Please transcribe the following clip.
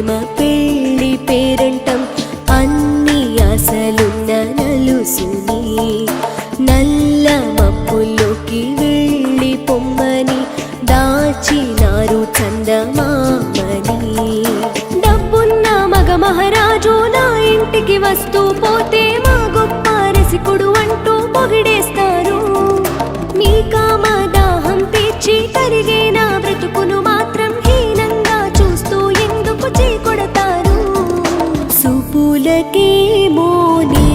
ప్రేమ పెళ్ళి పేరంటం అన్ని అసలున్న నలుసుని. నల్ల మప్పుల్లోకి వెళ్ళి పొమ్మని దాచినారు చందమామని. డబ్బున్న మగ మహారాజు నా ఇంటికి వస్తూ పోతే మా గొప్ప రసికుడు అంటూ పొగిడే जकी मोदी